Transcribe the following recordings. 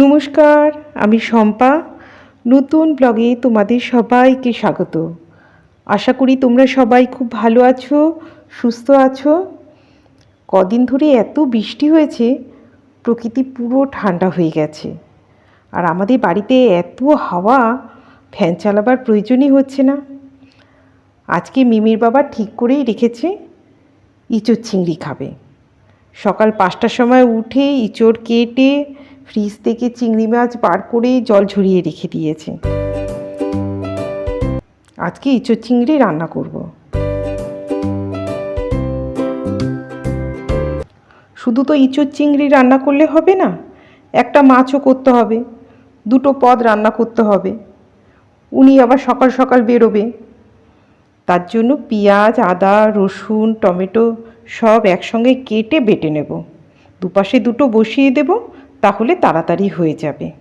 নমস্কার, আমি শম্পা। নতুন ব্লগে তোমাদের সবাইকে স্বাগত। আশা করি তোমরা সবাই খুব ভালো আছো, সুস্থ আছো। কদিন ধরে এত বৃষ্টি হয়েছে, প্রকৃতি পুরো ঠান্ডা হয়ে গেছে। আর আমাদের বাড়িতে এত হাওয়া, ফ্যান চালাবার প্রয়োজনই হচ্ছে না। আজকে মিমির বাবা ঠিক করেই রেখেছে, ইঁচড় চিংড়ি খাবে। সকাল পাঁচটার সময় উঠে ইঁচড় কেটে ফ্রিজ থেকে চিংড়ি মাছ বার করে জল ঝরিয়ে রেখে দিয়েছে। আজকে ইঁচড় চিংড়ি রান্না করব। শুধু তো ইঁচড় চিংড়ি রান্না করলে হবে না, একটা মাছও করতে হবে, দুটো পদ রান্না করতে হবে। উনি আবার সকাল সকাল বেরোবে। তার জন্য পেঁয়াজ, আদা, রসুন, টমেটো সব একসঙ্গে কেটে বেটে নেব। দুপাশে দুটো বসিয়ে দেব তাহলে তাড়াতাড়ি হয়ে যাবে।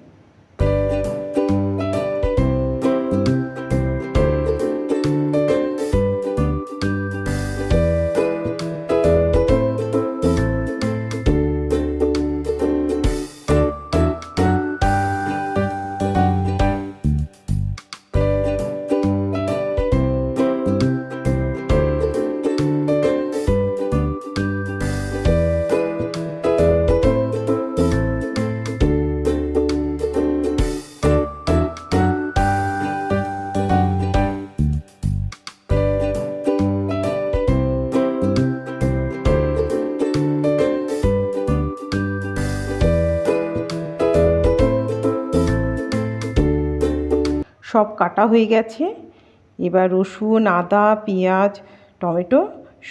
সব কাটা হয়ে গেছে। এবার রসুন, আদা, পেঁয়াজ, টমেটো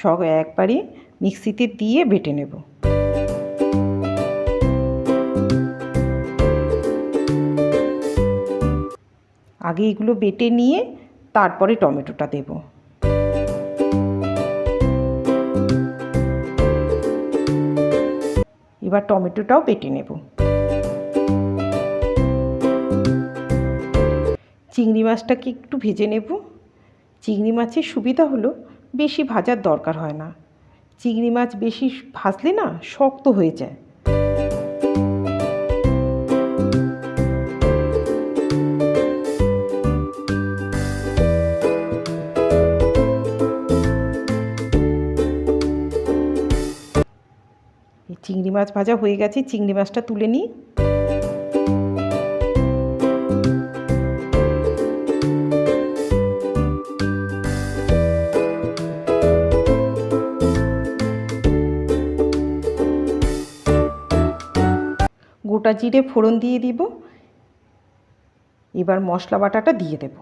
সব একবারে মিক্সিতে দিয়ে বেটে নেব। আগে এগুলো বেটে নিয়ে তারপরে টমেটোটা দেব। এবার টমেটোটাও বেটে নেব। চিংড়ি মাছটাকে একটু ভেজে নেব। চিংড়ি মাছের সুবিধা হলো বেশি ভাজার দরকার হয় না। চিংড়ি মাছ বেশি ভাজলে না শক্ত হয়ে যায়। চিংড়ি মাছ ভাজা হয়ে গেছে। চিংড়ি মাছটা তুলে নিই। গোটা জিরে ফোড়ন দিয়ে দিব। এবার মশলা বাটাটা দিয়ে দেব।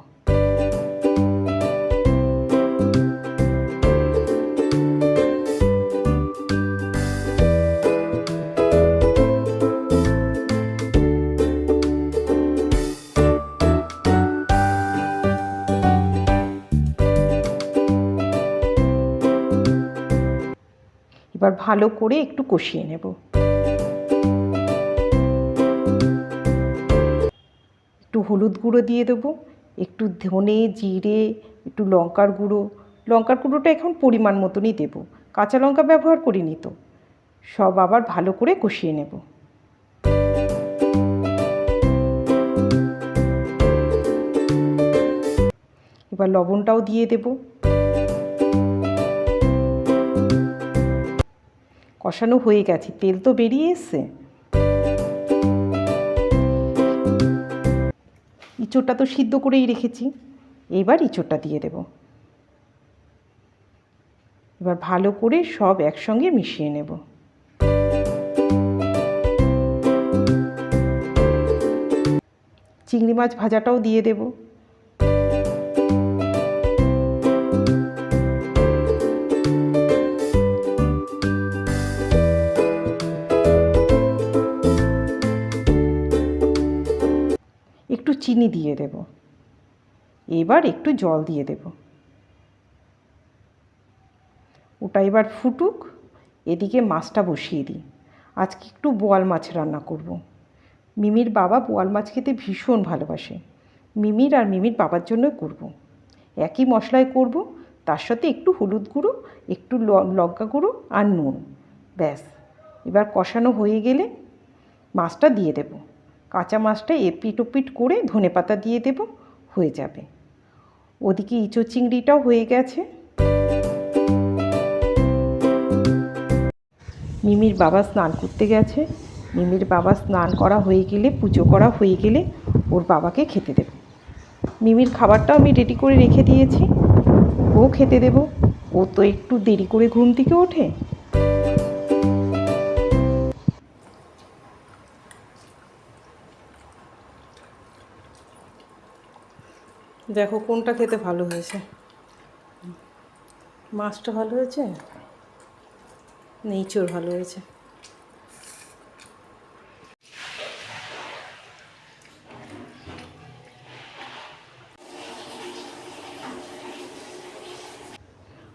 এবার ভালো করে একটু কষিয়ে নেব। হলুদ গুঁড়ো দিয়ে দেবো, একটু ধনে, জিরে, একটু লঙ্কার গুঁড়ো। লঙ্কার গুঁড়োটা এখন পরিমাণ মতনই দেবো, কাঁচা লঙ্কা ব্যবহার করিনি তো। সব আবার ভালো করে কষিয়ে নেব। এবার লবণটাও দিয়ে দেব। কষানো হয়ে গেছে, তেল তো বেরিয়ে এসছে। ইঁচড়টা তো সিদ্ধ করেই রেখেছি। এবার ইঁচড়টা দিয়ে দেব। এবার ভালো করে সব একসঙ্গে মিশিয়ে নেব। চিংড়ি মাছ ভাজাটাও দিয়ে দেব। চিনি দিয়ে দেব। এবার একটু জল দিয়ে দেব। ওটা এবার ফুটুক, এদিকে মাছটা বসিয়ে দিই। আজকে একটু বোয়াল মাছ রান্না করব। মিমির বাবা বোয়াল মাছ খেতে ভীষণ ভালোবাসে। মিমির আর মিমির বাবার জন্যই করব। একই মশলায় করব, তার সাথে একটু হলুদ গুঁড়ো, একটু লঙ্কা গুঁড়ো আর নুন। ব্যাস, এবার কষানো হয়ে গেলে মাছটা দিয়ে দেব। কাঁচা মাছটা এপিট ওপিট করে ধনে পাতা দিয়ে দেব, হয়ে যাবে। ওদিকে ইঁচো চিংড়িটাও হয়ে গেছে। মিমির বাবা স্নান করতে গেছে। মিমির বাবা স্নান করা হয়ে গেলে, পুজো করা হয়ে গেলে ওর বাবাকে খেতে দেব। মিমির খাবারটাও আমি রেডি করে রেখে দিয়েছি। ও খেতে দেব। ও তো একটু দেরি করে ঘুম থেকে ওঠে। দেখো কোনটা খেতে ভালো হয়েছে। মাছটা ভালো হয়েছে? নেইচোর ভালো হয়েছে।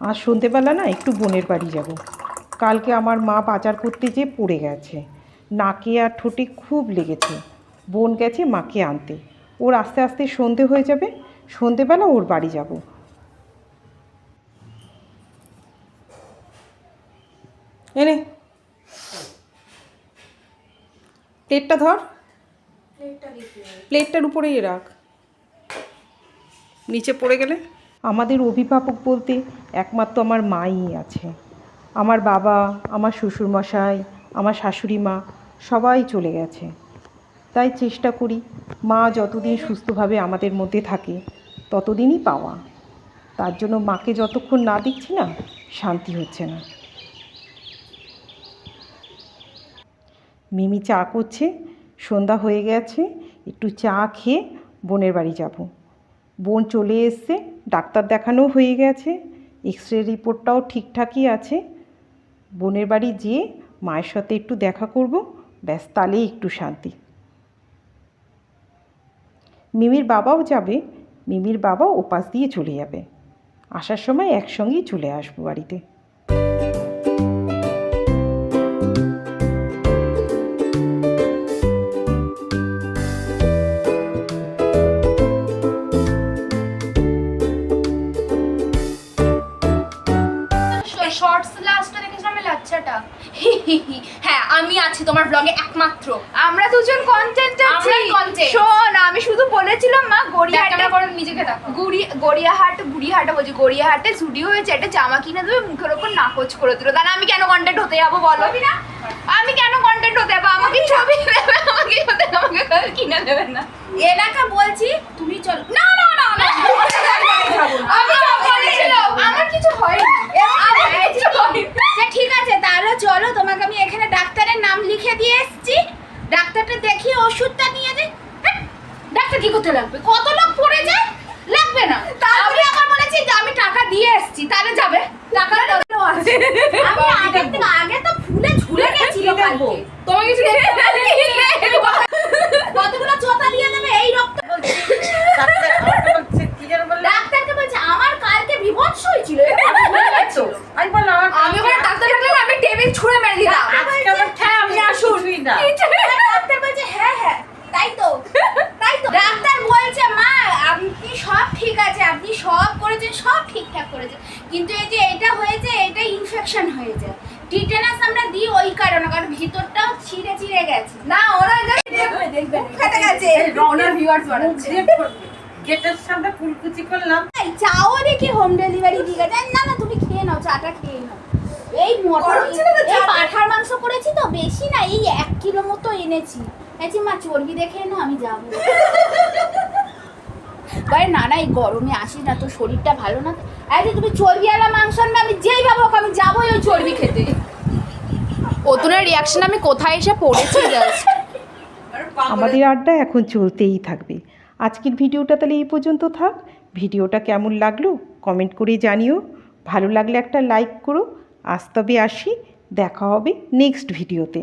আর সন্ধেবেলা না একটু বোনের বাড়ি যাব। কালকে আমার মা বাজার করতে যেয়ে পড়ে গেছে। নাকে আর ঠোঁটে খুব লেগেছে। বোন গেছে মাকে আনতে। ওর আস্তে আস্তে সন্ধে হয়ে যাবে। সন্ধেবেলা ওর বাড়ি যাব। এনে প্লেটটা ধর। প্লেটটার উপরেই রাখ। নিচে পড়ে গেলে? আমাদের অভিভাবক বলতে একমাত্র আমার মাই আছে। আমার বাবা আমার শ্বশুরমশাই আমার শাশুড়ি মা সবাই চলে গেছে। তাই চেষ্টা করি মা যতদিন সুস্থভাবে আমাদের মধ্যে থাকে ততদিনই পাওয়া। তার জন্য মাকে যতক্ষণ না দেখছি না, শান্তি হচ্ছে না। মিমি চা করছে, সন্ধ্যা হয়ে গেছে, একটু চা খেয়ে বোনের বাড়ি যাব। বোন চলে এসছে, ডাক্তার দেখানো হয়ে গেছে এক্স রে রিপোর্টটাও ঠিকঠাকই আছে। বোনের বাড়ি যেয়ে মায়ের সাথে একটু দেখা করব, ব্যাস তাহলেই একটু শান্তি। মিমির বাবাও যাবে মিমির বাবা ওপাশ দিয়ে চলে যাবে। আসার সময় একসঙ্গেই চলে আসব বাড়িতে। হ্যাঁ আমি আছি তোমার ব্লগে একমাত্র। আমরা দুজন কন্টেন্ট আছি। শোন আমি শুধু বলেছিলাম মা গড়িয়াহাটে করে নিজেকে দেখো। গুড়ি গড়িয়াহাট গুড়িয়াহাটে বলছি গড়িয়াহাটে স্টুডিও হয়েছে একটা জামা কিনে দেবে মুখের ওপর নাকচ করে দিল। তাহলে আমি কেন কন্টেন্ট হতে যাব বলো? আমি কেন কন্টেন্ট হতে যাব? আমাকে ছবি দেবে আমাকে হতে আমাকে কিনে দেবে না। এলাকা বলছি তুমি চলো। না না না না। আমি আমার কিছু হয়নি। আমার যে ঠিক আছে তাহলে চলো তোমাকে আমি এখানে ডাক্তারের নাম লিখে দিয়ে এসেছি। ডাক্তারটা দেখিয়ে ওষুধটা নিয়ে যাই। হ্যাঁ, ডাক্তার কি করতে লাগবে? কত লোক পড়ে যায়? লাগবে না। আমি আবার বলেছি যে আমি টাকা দিয়ে এসেছি তাহলে যাবে। টাকা আমি আগে আগে তো ফুলে ঝুলে গেছিল তোমাকে কিছু কতগুলো চোতা দিয়ে দেবে এই রক্ত ডাক্তারকে বলছে আমার কালকে বিভৎস হয়েছিল এটা ভুলে গেছো। আমি ওখানে ডাক্তার থাকলে না, আমি টেবিল ছুঁড়ে মেরে দিতাম হ্যাঁ আপনি আসুন ডাক্তার বলছে হ্যাঁ হ্যাঁ তাই তো তাই তো ডাক্তার বলছে মা আপনি সব ঠিক আছে আপনি সব করেছেন সব ঠিকঠাক করেছেন কিন্তু এই যে এটা হয়েছে এটা ইনফেকশন হয়েছে। টিটেনাস আমরা দিই ওই কারণে কারণ ভিতরটাও ছিঁড়ে ছিঁড়ে গেছে। না ওরা দেখবে ফেটে গেছে। ওনার ভিউয়ার্স বানাচ্ছে গেটের সামনে ফুলকুচি করলাম। চাও দেখি হোম ডেলিভারি দিয়ে গেছে না না তুমি খেয়ে নাও চাটা খেয়ে নাও। এই মটর এই পাঠার মাংস করেছি তো বেশি না এই এক কিলো মতো এনেছি। বলছি মা চর্বি দেখে এনো আমি যাব। বলে না না এই গরমে আসিস না তোর শরীরটা ভালো না। আরে তুমি চর্বিওয়ালা মাংস আনবে আমি যেই ভাবো আমি যাবোই ওই চর্বি খেতে। ওতনের রিয়াকশন আমি কোথায় এসে পড়েছি জাস্ট আমাদের আড্ডা এখন চলতেই থাকবে। আজকের ভিডিওটা তাহলে এই পর্যন্ত থাক। ভিডিওটা কেমন লাগল কমেন্ট করে জানিও। ভালো লাগলে একটা লাইক করো। আজ তবে আসি দেখা হবে নেক্সট ভিডিওতে।